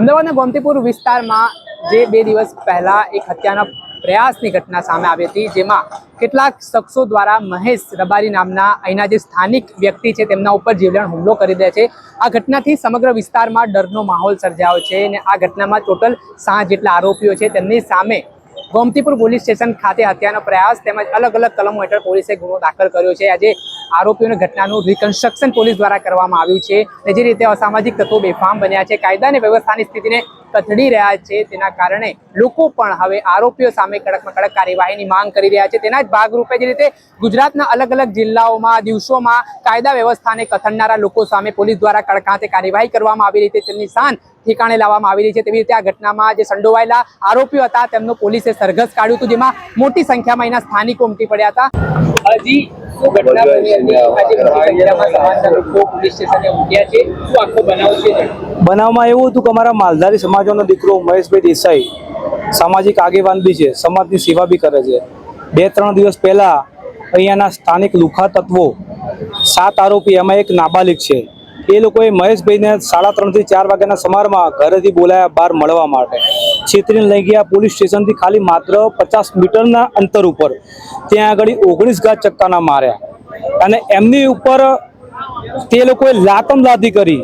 અમદાવાદના ગોમતીપુર વિસ્તારમાં જે બે દિવસ પહેલાં એક હત્યાના પ્રયાસની ઘટના સામે આવી હતી, જેમાં કેટલાક શખ્સો દ્વારા મહેશ રબારી નામના અહીંના જે સ્થાનિક વ્યક્તિ છે, તેમના ઉપર જીવલેણ હુમલો કરી દે છે. આ ઘટનાથી સમગ્ર વિસ્તારમાં ડરનો માહોલ સર્જાયો છે અને આ ઘટનામાં ટોટલ સાત જેટલા આરોપીઓ છે, તેમની સામે ગોમતીપુર પોલીસ સ્ટેશન ખાતે હત્યાનો પ્રયાસ તેમજ અલગ અલગ કલમો હેઠળ પોલીસે ગુનો દાખલ કર્યો છે. આજે આરોપીઓની ઘટનાનું રિકન્સ્ટ્રક્શન પોલીસ દ્વારા કરવામાં આવ્યું છે અને જે રીતે અસામાજિક તત્વો બેફામ બન્યા છે, કાયદા અને વ્યવસ્થાની સ્થિતિને કથડી રહ્યા છે, તેના કારણે લોકો પણ હવે આરોપીઓ સામે કડકમાં કડક કાર્યવાહીની માંગ કરી રહ્યા છે. તેના જ ભાગરૂપે જે રીતે ગુજરાતના અલગ અલગ જિલ્લાઓમાં, દિવસોમાં કાયદા વ્યવસ્થાને કથળનારા લોકો સામે પોલીસ દ્વારા કડકાતે કાર્યવાહી કરવામાં આવી રહી છે. તેમની શાન ઠેકાણે લાવવામાં આવી રહી છે તેવી રીતે આ ઘટનામાં જે સંડોવાયેલા આરોપીઓ હતા તેમનું પોલીસે સરઘસ કાઢ્યું હતું જેમાં મોટી સંખ્યામાં એના સ્થાનિકો ઉમટી પડ્યા હતા. હજી બનાવમાં એવું હતું કે અમારા માલધારી સમાજનો દીકરો ઉમેશભાઈ દેસાઈ સામાજિક આગેવાન બી છે સમાજની સેવા બી કરે છે. બે ત્રણ દિવસ પહેલા અહીંયાના સ્થાનિક લુખા તત્વો સાત આરોપી એમાં એક નાબાલિક છે. એ લોકોએ મહેશભાઈને સાડા ત્રણથી ચાર વાગ્યાના સમારમાં ઘરેથી બોલાયા બહાર મળવા માટે. છેતરીને લઈ ગયા પોલીસ સ્ટેશનથી ખાલી માત્ર પચાસ મીટરના અંતર ઉપર. ત્યાં આગળ ઓગણીસ ઘા ચક્કાના માર્યા. અને એમની ઉપર તે લોકોએ લાતમ લાદી કરી,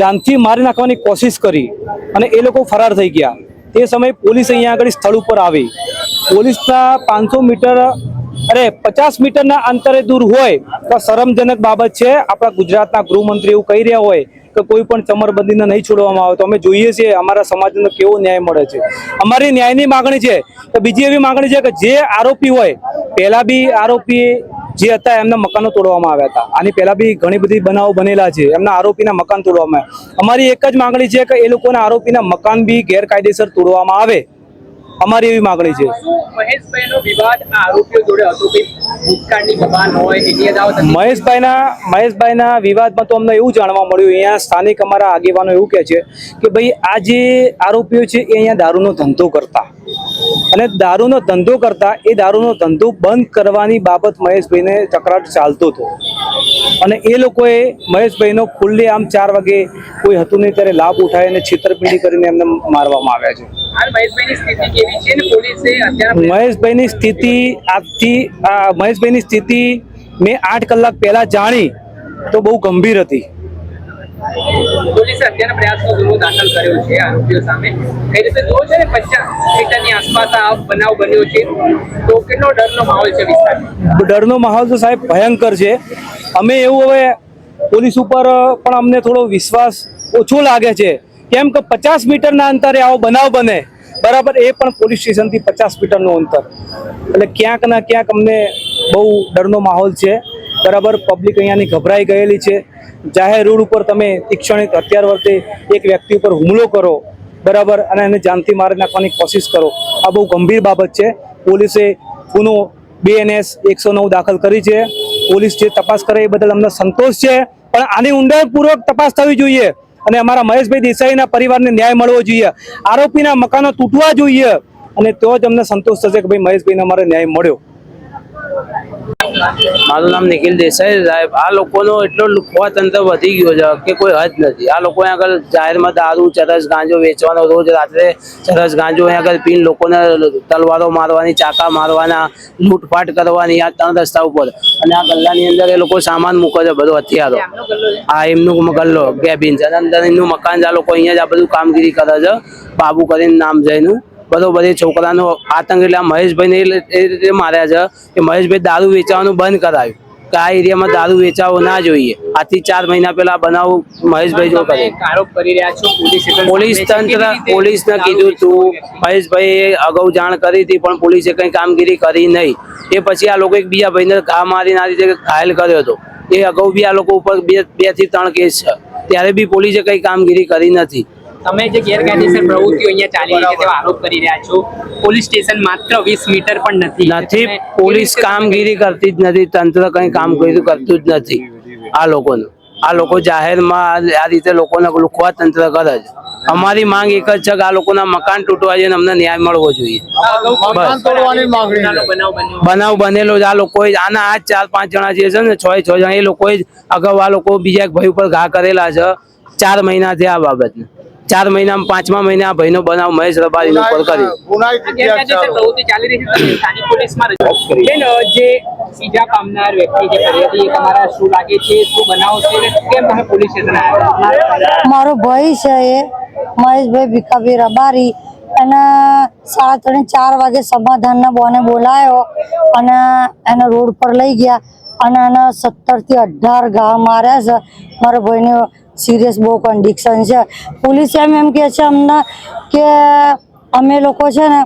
જાનથી મારી નાખવાની કોશિશ કરી અને એ લોકો ફરાર થઈ ગયા. તે સમયે પોલીસ અહીંયા આગળ સ્થળ ઉપર આવી. પોલીસના પાંચસો મીટર અરે, પચાસ મીટરના અંતરે દૂર હોય તો શરમજનક બાબત છે. આપણા ગુજરાતના ગૃહમંત્રી એવું કહી રહ્યા હોય કે કોઈ પણ ચમરબંધીને નહીં છોડવામાં આવે તો અમે જોઈએ છીએ, અમારા સમાજને કેવો ન્યાય મળે છે. અમારી ન્યાયની માગણી છે તો બીજી એવી માગણી છે કે જે આરોપી હોય, પહેલાં બી આરોપી જે હતા એમના મકાનો તોડવામાં આવ્યા હતા. આની પહેલાં બી ઘણી બધી બનાવો બનેલા છે, એમના આરોપીના મકાન તોડવામાં અમારી એક જ માંગણી છે કે એ લોકોના આરોપીના મકાન બી ગેરકાયદેસર તોડવામાં આવે. અમારી એવી માંગણી છે? મહેશભાઈના મહેશભાઈના વિવાદમાં તો અમને એવું જાણવા મળ્યું અહીંયા સ્થાનિક અમારા આગેવાનો એવું કહે છે કે ભાઈ આ જે આરોપીઓ છે એ અહીંયા દારૂનો ધંધો કરતા. અને દારૂનો ધંધો કરતા એ દારૂનો ધંધો બંધ કરવાની બાબત મહેશભાઈને તકરાર ચાલતો હતો. અને એ લોકોએ મહેશભાઈનો ખુલ્લે આમ ચાર વાગે કોઈ હતું નહીં ત્યારે લાભ ઉઠાવી અને છેતરપિંડી કરીને એમને મારવામાં આવ્યા છે. મહેશભાઈની સ્થિતિ આજથી આ મહેશભાઈની સ્થિતિ મેં આઠ કલાક પહેલા જાણી તો બહુ ગંભીર હતી. પોલીસે અત્યારના પ્રયાસનો ગુનો દાખલ કર્યો છે. આરોપીઓ સામે કઈ રીતે જુઓ છે ને પચાસ મીટરની આસપાસ આ બનાવ બન્યો છે. તો કેટલો ડરનો માહોલ છે વિસ્તારમાં? ડરનો માહોલ તો સાહેબ ભયંકર છે. અમે એવું હવે પોલીસ ઉપર પણ અમને થોડો વિશ્વાસ ઓછો લાગે છે. કેમ કે પચાસ મીટરના અંતરે આવો બનાવ બને, બરાબર, એ પણ પોલીસ સ્ટેશનથી પચાસ મીટરનું અંતર. એટલે ક્યાંક ના ક્યાંક અમને બહુ ડરનો માહોલ છે. બરાબર પબ્લિક અહીંયાની ગભરાઈ ગયેલી છે. જાહેર રોડ ઉપર તમે તીક્ષણિક હથિયાર વર્તે એક વ્યક્તિ ઉપર હુમલો કરો, બરાબર, અને એને જાનથી મારી નાખવાની કોશિશ કરો. આ બહુ ગંભીર બાબત છે. પોલીસે ગુનો બીએનએસ એકસો નવ દાખલ કરી છે. પોલીસ જે તપાસ કરે એ બદલ અમને સંતોષ છે. પણ આની ઊંડાણપૂર્વક તપાસ થવી જોઈએ અને અમારા મહેશભાઈ દેસાઈના પરિવારને ન્યાય મળવો જોઈએ. આરોપીના મકાનો તૂટવા જોઈએ. અને તો જ અમને સંતોષ થશે કે ભાઈ મહેશભાઈને અમારે ન્યાય મળ્યો. મારું નામ નિખિલ દેસાઈ સાહેબ, આ લોકોનો એટલો લુખવા તંત્ર વધી ગયો છે કે કોઈ હદ નથી. આ લોકો આગળ જાહેરમાં દારૂ, ચરસ, ગાંજો વેચવાનો રોજ રાત્રે ચરસ, ગાંજો અહીંયા આગળ પીને લોકોને તલવારો મારવાની, ચાકા મારવાના, લૂંટફાટ કરવાની, આ ત્રણ રસ્તા ઉપર. અને આ ગલ્લાની અંદર એ લોકો સામાન મૂકે છે બધો હથિયારો. આ એમનું ગલ્લો કેબિન છે અને અંદર એમનું મકાન આ લોકો અહીંયા જ આ બધું કામગીરી કરે છે. બાબુ કરીને નામ છે બરોબર એ છોકરાનો આતંક એટલે મહેશભાઈને એ રીતે માર્યા છે કે મહેશભાઈ દારૂ વેચવાનું બંધ કરાવ્યું કે આ એરિયામાં દારૂ વેચાવો ના જોઈએ. આજથી ચાર મહિના પહેલા બનાવ મહેશભાઈ જો કરે. આરોપ કરી રહ્યા છો પોલીસ. તંત્ર પોલીસને કીધું તું. મહેશભાઈએ અગાઉ જાણ કરી હતી પણ પોલીસે કંઈ કામગીરી કરી નહીં. એ પછી આ લોકો એક બીજા ભાઈને ઘા મારીને આ રીતે ઘાયલ કર્યો હતો. એ અગાઉ બી આ લોકો ઉપર બે બેથી ત્રણ કેસ છે. ત્યારે બી પોલીસે કંઈ કામગીરી કરી નથી. તમે જે ગેરકાયદેસર પ્રવૃત્તિઓ અહીંયા ચાલી રહી છે તેવા આરોપ કરી રહ્યા છો. પોલીસ સ્ટેશન માત્ર વીસ મીટર પણ નથી. નથી પોલીસ કામગીરી કરતી જ નથી તંત્ર કંઈ કામ કર્યું કરતું જ નથી. આ લોકોનું. આ લોકો જાહેરમાં આ રીતે લોકોને લુખવા તંત્ર કરે છે. અમારી માંગ એક જ છે કે આ લોકોના મકાન તૂટવા જોઈએ અમને ન્યાય મળવો જોઈએ. બનાવ બનેલો આ લોકોએ આના આ ચાર પાંચ જણા જે છે ને છ છ જણા એ લોકોએ અગાઉ આ લોકો બીજા એક ભાઈ ઉપર ઘા કરેલા છે. ચાર મહિનાથી આ બાબતને. ચાર મહિનામાં પાંચમા મહિને આ ભાઈનો બનાવ મહેશ રબારીનો ઉપર કર્યો ગુનાહિત આ ગેરકાયદેસર પ્રવૃત્તિ ચાલી રહી છે તમે સ્થાનિક પોલીસમાં રજૂઆત કરી. જે ઈજા પામનાર વ્યક્તિ જે ફરિયાદી એ તમારા શું લાગે છે શું બનાવ છે કેમ તમે પોલીસ સ્ટેશન આવ્યા? મારો ભાઈ છે એ મહેશભાઈ ભીખાભાઈ રબારી. એને સાડા ત્રણ ચાર વાગે સમાધાનના બોને બોલાયો અને એને રોડ પર લઈ ગયા અને એને સત્તરથી અઢાર ઘા માર્યા છે. મારા ભાઈને સિરિયસ બહુ કન્ડિશન છે. પોલીસ એમ એમ કે છે અમને કે અમે લોકો છે ને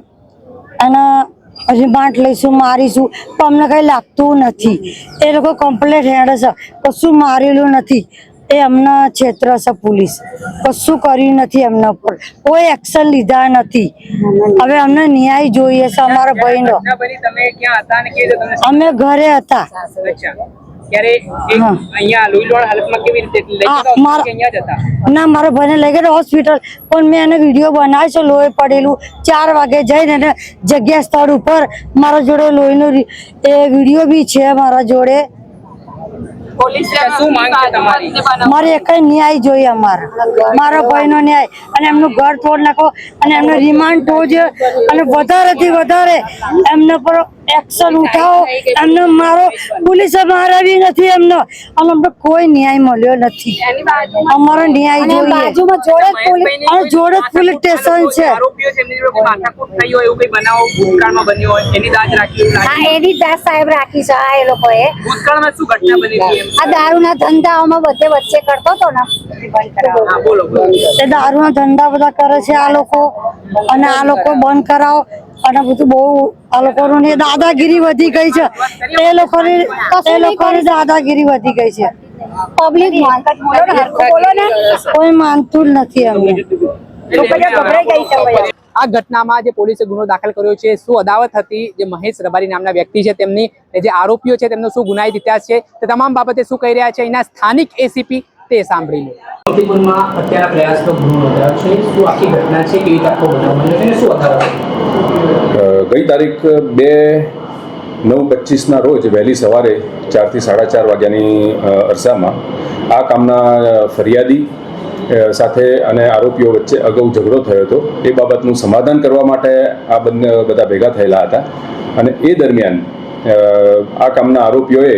એના રિમાન્ડ લઈશું મારીશું. પણ અમને કંઈ લાગતું નથી. એ લોકો કમ્પ્લેટ હેડે છે. કશું મારેલું નથી. એ અમને ક્ષેત્ર છે પોલીસ. કશું કર્યું નથી એમના પર કોઈ એક્શન લીધા નથી. હવે અમને ન્યાય જોઈએ છે અમારા ભાઈનો. અમે ઘરે હતા. ત્યારે એક અહીંયા લોહીલોણ હાલતમાં કેવી રીતે લઈ અહીંયા જ ના મારા ભાઈને લઈ ગયા હોસ્પિટલ પણ મેં એને વીડિયો બનાવ્યો છે લોહી પડેલું. ચાર વાગે જઈને એને જગ્યા સ્થળ ઉપર મારા જોડે લોહીનો એ વીડિયો બી છે મારા જોડે. મારે એક ન્યાય જોઈએ અમારે. મારા ભાઈનો ન્યાય. અને એમનું ઘર તોડ નાખો અને એમનો રિમાન્ડ તો જ અને વધારેથી વધારે એમને પર એક્શન ઉઠાવો. એમને મારો પોલીસે મારાવી નથી એમનો. અને અમને કોઈ ન્યાય મળ્યો નથી. અમારો ન્યાય જોઈએ. બાજુમાં જોડે જ પોલીસ અને જોડે પોલીસ સ્ટેશન છે આરોપીઓ છે એમની જોડે કોઈ માથાકૂટ થઈ હોય એવું કઈ બનાવ ભૂતકાળમાં બન્યો હોય એની દાસ સાહેબ રાખી છે આ એ લોકોએ. ભૂતકાળમાં શું ઘટના બની હતી એમ? આ દારૂના ધંધાઓમાં બધે વચ્ચે કરતો હતો ને. દારૂના ધંધા બધા કરે છે આ લોકો. અને આ લોકો બંધ કરાવો. અને બધું બહુ આ લોકોનું ને દાદાગીરી વધી ગઈ છે. એ લોકોની એ લોકોની દાદાગીરી વધી ગઈ છે. પબ્લિક કોઈ માનતું નથી અમને. આ ઘટનામાં જે પોલીસે ગુનો દાખલ કર્યો છે શું અદાવત હતી જે મહેશ રબારી નામના વ્યક્તિ છે તેમની જે આરોપીઓ છે તેમનો શું ગુનાહિત ઇતિહાસ છે તે તમામ બાબતે શું કહી રહ્યા છે અહીંના સ્થાનિક એસીપી તે સાંભળી લો અત્યારે પ્રયાસનો ગુનો નોંધાયો છે. શું આખી ઘટના છે? કેવી તકો બનાવ બન્યો છે? અને શું અદાવત? ગઈ તારીખ બે નવ પચીસના રોજ વહેલી સવારે ચારથી સાડા ચાર વાગ્યાની અરસામાં આ કામના ફરિયાદી સાથે અને આરોપીઓ વચ્ચે અગાઉ ઝઘડો થયો હતો. એ બાબતનું સમાધાન કરવા માટે આ બંને બધા ભેગા થયેલા હતા અને એ દરમિયાન આ કામના આરોપીઓએ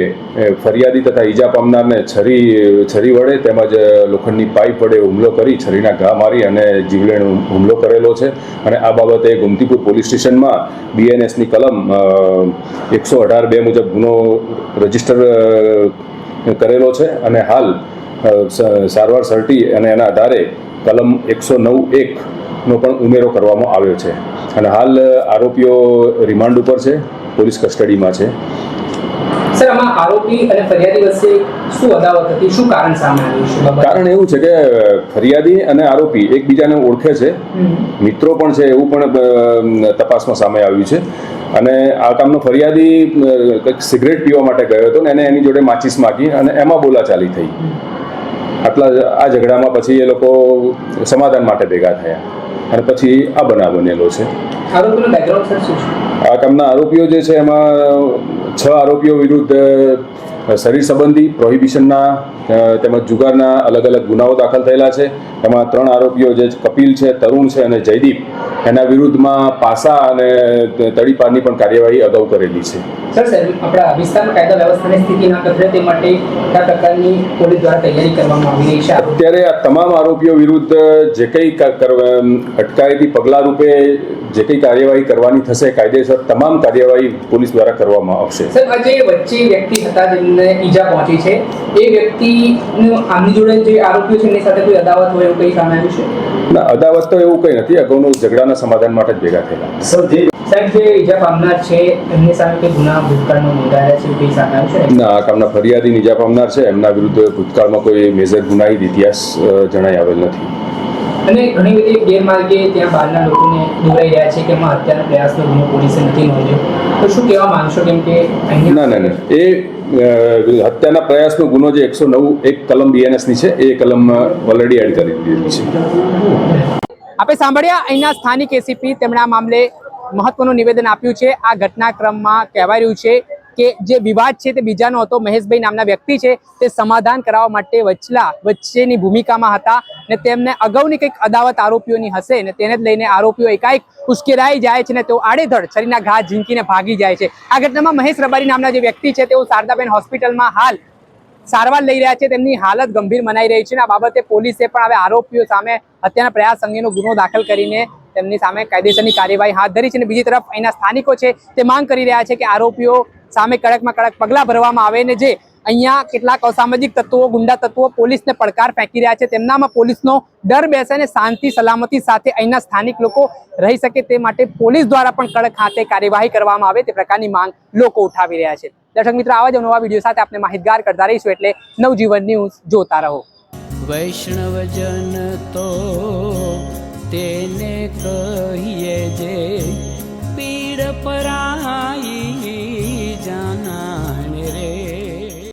ફરિયાદી તથા ઈજા પામનારને છરી છરી વડે તેમજ લોખંડની પાઇપ વડે હુમલો કરી છરીના ઘા મારી અને જીવલેણ હુમલો કરેલો છે. અને આ બાબતે ગોમતીપુર પોલીસ સ્ટેશનમાં બીએનએસની કલમ એકસો અઢાર બે મુજબ ગુનો રજિસ્ટર કરેલો છે. અને હાલ સારવાર સર્ટી અને એના આધારે કલમ એકસો નવ એકનો પણ ઉમેરો કરવામાં આવ્યો છે. અને હાલ આરોપીઓ રિમાન્ડ ઉપર છે. પોલીસ કસ્ટડીમાં છે. સર આમાં આરોપી અને ફરિયાદી વચ્ચે શું અદાવત હતી? શું કારણ સામે આવ્યું છે? કારણ એવું છે કે ફરિયાદી અને આરોપી એકબીજાને ઓળખે છે. મિત્રો પણ છે એવું પણ તપાસમાં સામે આવ્યું છે. અને આ કામનો ફરિયાદી કંઈક સિગરેટ પીવા માટે ગયો હતો ને એને એની જોડે માચીસ માગી અને એમાં બોલાચાલી થઈ. આટલા આ ઝઘડામાં પછી એ લોકો સમાધાન માટે ભેગા થયા. અને પછી આ બનાવ બનેલો છે. આરોપીનો બેકગ્રાઉન્ડ સર શું છે? આ કામના આરોપીઓ જે છે એમાં છ આરોપીઓ વિરુદ્ધ શરીર સંબંધી પ્રોહિબિશનના તેમજ જુગારના અલગ અલગ ગુનાઓ દાખલ થયેલા છે. એમાં ત્રણ આરોપીઓ જે કપિલ છે તરુણ છે અને જયદીપ એના વિરુદ્ધમાં પાસા અને તડીપારની પણ કાર્યવાહી અગાઉ કરેલી છે. સર સર આપણા વિસ્તારમાં કાયદા વ્યવસ્થાની સ્થિતિ ના કથળે તે માટે કયા પ્રકારની પોલીસ દ્વારા તૈયારી કરવામાં આવી રહી છે? અત્યારે આ તમામ આરોપીઓ વિરુદ્ધ જે કંઈ અટકાયતી પગલાં રૂપે જે કંઈ કાર્યવાહી કરવાની થશે કાયદેસર તમામ કાર્યવાહી પોલીસ દ્વારા કરવામાં આવશે. સર આજે વચ્ચે વ્યક્તિ હતા જેમને ઈજા પહોંચી છે એ વ્યક્તિનું આમની જોડે જે આરોપીઓ છે એની સાથે કોઈ અદાવત હોય એવું કંઈ સામે આવ્યું છે? ના અદાવત તો એવું કંઈ નથી. અગાઉનું ઝઘડાના સમાધાન માટે જ ભેગા થયેલા. સાહેબ જે ઈજા પામનાર છે એમની સામે કોઈ ગુના ભૂતકાળમાં નોંધાયેલા છે એવું સામે આવ્યું ના કામના ફરિયાદી ઈજા પામનાર છે. એમના વિરુદ્ધ ભૂતકાળમાં કોઈ મેજર ગુનાહિત ઇતિહાસ જણાઈ આવેલ નથી. અને ઘણી બધી ગેરમાર્ગે ત્યાં બહારના લોકોને દોરાઈ રહ્યા છે કે એમાં હત્યાના પ્રયાસનો ગુનો પોલીસે નથી નોંધ્યો. તો શું કહેવા માંગશો કેમ કે ના ના ના. એ હત્યાના પ્રયાસનો ગુનો જે એકસો નવ એક કલમ બીએનએસની છે એ કલમ ઓલરેડી એડ કરી દીધેલી છે. આપણે સાંભળ્યા અહીંના સ્થાનિક એસીપી તેમણે આ મામલે મહત્વનું નિવેદન આપ્યું છે. આ ઘટનાક્રમમાં કહેવાય રહ્યું છે કે જે વિવાદ છે તે બીજાનો હતો. મહેશભાઈ નામના વ્યક્તિ છે. તે સમાધાન કરાવવા માટે વચલા વચ્ચેની ભૂમિકામાં હતા. ને તેમને અગાઉની કંઈક અદાવત આરોપીઓની હશે ને તેને જ લઈને આરોપીઓ એકાએક ઉશ્કેરાઈ જાય છે ને તેઓ આડેધડ શરીરના ઘા ઝીંકીને ભાગી જાય છે. આ ઘટનામાં મહેશ રબારી નામના જે વ્યક્તિ છે તેઓ શારદાબેન હોસ્પિટલમાં હાલ સારવાર લઈ રહ્યા છે. તેમની હાલત ગંભીર મનાઈ રહી છે અને આ બાબતે પોલીસે પણ હવે આરોપીઓ સામે હત્યાના પ્રયાસ અંગેનો ગુનો દાખલ કરીને તેમની સામે કાયદેસરની કાર્યવાહી હાથ ધરી છે. અને બીજી તરફ અહીંના સ્થાનિકો છે તે માંગ કરી રહ્યા છે કે આરોપીઓ સામે કડકમાં કડક પગલાં ભરવામાં આવે ને જે અહીંયા કેટલાક અસામાજિક તત્વો ગુંડા તત્વો પોલીસને પડકાર ફેંકી રહ્યા છે. તેમનામાં પોલીસનો ડર બેસે અને શાંતિ, સલામતી સાથે અહીંના સ્થાનિક લોકો રહી શકે તે માટે પોલીસ દ્વારા પણ કડક હાથે કાર્યવાહી કરવામાં આવે તે પ્રકારની માંગ લોકો ઉઠાવી રહ્યા છે. દર્શક મિત્રો, આવા જ નવા વીડિયો સાથે આપણે માહિતગાર કરતા રહીશું એટલે નવજીવન ન્યૂઝ જોતા રહો. વૈષ્ણવજન તો તેને કહીએ જે પીડ પરાઈ